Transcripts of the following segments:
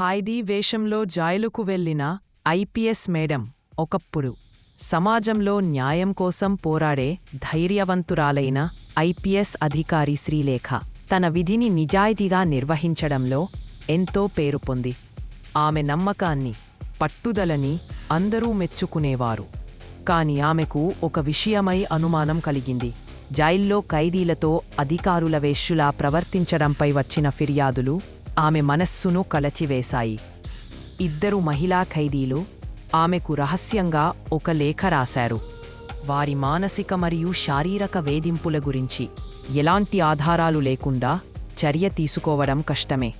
ఖాయిదీ వేషంలో జైలుకు వెళ్ళిన ఐపీఎస్ మేడం ఒకప్పుడు సమాజంలో న్యాయం కోసం పోరాడే ధైర్యవంతురాలైన ఐపీఎస్ అధికారి శ్రీలేఖ తన విధిని నిజాయితీగా నిర్వహించడంలో ఎంతో పేరు పొంది. ఆమె నమ్మకాన్ని పట్టుదలని అందరూ మెచ్చుకునేవారు. కాని ఆమెకు ఒక విషయమై అనుమానం కలిగింది. జైల్లో ఖైదీలతో అధికారుల వేష్యులా ప్రవర్తించడంపై వచ్చిన ఫిర్యాదులు ఆమె మనస్సును కలచివేశాయి. ఇద్దరు మహిళా ఖైదీలు ఆమెకు రహస్యంగా ఒక లేఖ రాశారు. వారి మానసిక మరియు శారీరక వేధింపుల గురించి ఎలాంటి ఆధారాలు లేకుండా చర్య తీసుకోవడం కష్టమే.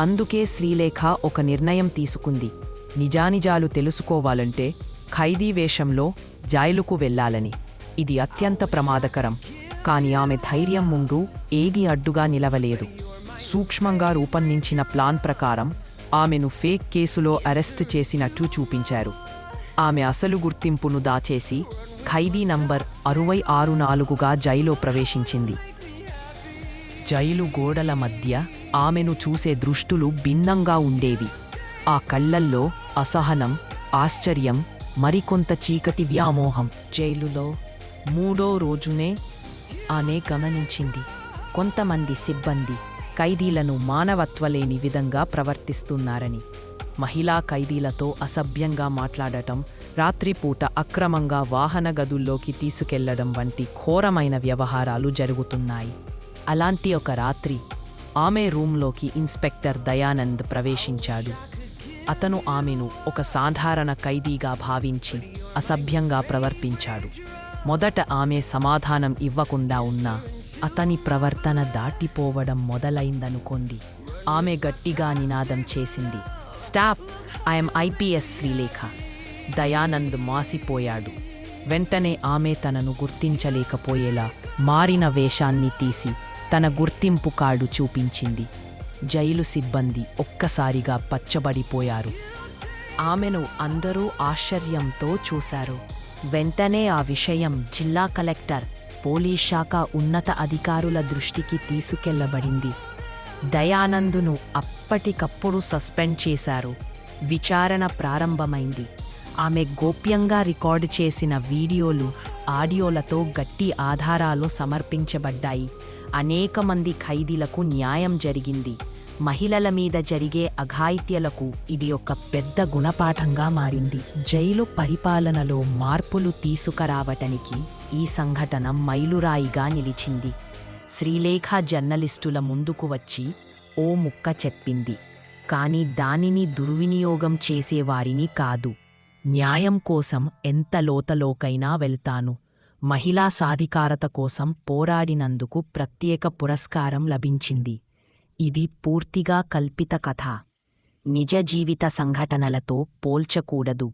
అందుకే శ్రీలేఖ ఒక నిర్ణయం తీసుకుంది. నిజానిజాలు తెలుసుకోవాలంటే ఖైదీ వేషంలో జైలుకు వెళ్ళాలని. ఇది అత్యంత ప్రమాదకరం. కాని ఆమె ధైర్యం ముందు ఏది అడ్డుగా నిలవలేదు. సూక్ష్మంగా రూపొందించిన ప్లాన్ ప్రకారం ఆమెను ఫేక్ కేసులో అరెస్టు చేసినట్టు చూపించారు. ఆమె అసలు గుర్తింపును దాచేసి ఖైదీ నంబర్ అరవై ఆరు నాలుగుగా జైలో ప్రవేశించింది. జైలు గోడల మధ్య ఆమెను చూసే దృష్టులు భిన్నంగా ఉండేవి. ఆ కళ్ళల్లో అసహనం ఆశ్చర్యం మరికొంత చీకటి వ్యామోహం. జైలులో మూడో రోజునే ఆమె గమనించింది కొంతమంది సిబ్బంది. ఖైదీలను మానవత్వలేని విధంగా ప్రవర్తిస్తున్నారని. మహిళా ఖైదీలతో అసభ్యంగా మాట్లాడటం రాత్రిపూట అక్రమంగా వాహన గదుల్లోకి తీసుకెళ్ళడం వంటి ఘోరమైన వ్యవహారాలు జరుగుతున్నాయి. అలాంటి ఒక రాత్రి ఆమె రూంలోకి ఇన్స్పెక్టర్ దయానంద్ ప్రవేశించాడు. అతను ఆమెను ఒక సాధారణ ఖైదీగా భావించి అసభ్యంగా ప్రవర్తించాడు. మొదట ఆమె సమాధానం ఇవ్వకుండా ఉన్నా అతని ప్రవర్తన దాటిపోవడం మొదలైందనుకోండి. ఆమె గట్టిగా నినాదం చేసింది stop I'm IPS Srilekha. Dayanand మాసిపోయాడు. వెంటనే ఆమె తనను గుర్తించలేకపోయేలా మారిన వేషాన్ని తీసి తన గుర్తింపు కార్డు చూపించింది. జైలు సిబ్బంది ఒక్కసారిగా పచ్చబడిపోయారు. ఆమెను అందరూ ఆశ్చర్యంతో చూశారు. వెంటనే ఆ విషయం జిల్లా కలెక్టర్ పోలీస్ శాఖ ఉన్నత అధికారుల దృష్టికి తీసుకెళ్ళబడింది. దయానందును అప్పటికప్పుడు సస్పెండ్ చేశారు. విచారణ ప్రారంభమైంది. ఆమె గోప్యంగా రికార్డు చేసిన వీడియోలు ఆడియోలతో గట్టి ఆధారాలు సమర్పించబడ్డాయి. అనేక మంది ఖైదీలకు న్యాయం జరిగింది. మహిళల మీద జరిగే అఘాయిత్యలకు ఇది ఒక పెద్ద గుణపాఠంగా మారింది. జైలు పరిపాలనలో మార్పులు తీసుకురావటానికి ఈ సంఘటన మైలురాయిగా నిలిచింది. శ్రీలేఖ జర్నలిస్టుల ముందుకు వచ్చి ఓ ముక్క చెప్పింది. కాని దానిని దుర్వినియోగం చేసేవారిని కాదు. న్యాయం కోసం ఎంత లోతలోకైనా వెళ్తాను. మహిళా సాధికారత కోసం పోరాడినందుకు ప్రత్యేక పురస్కారం లభించింది. ఇది పూర్తిగా కల్పిత కథ. నిజ జీవిత సంఘటనలతో పోల్చకూడదు.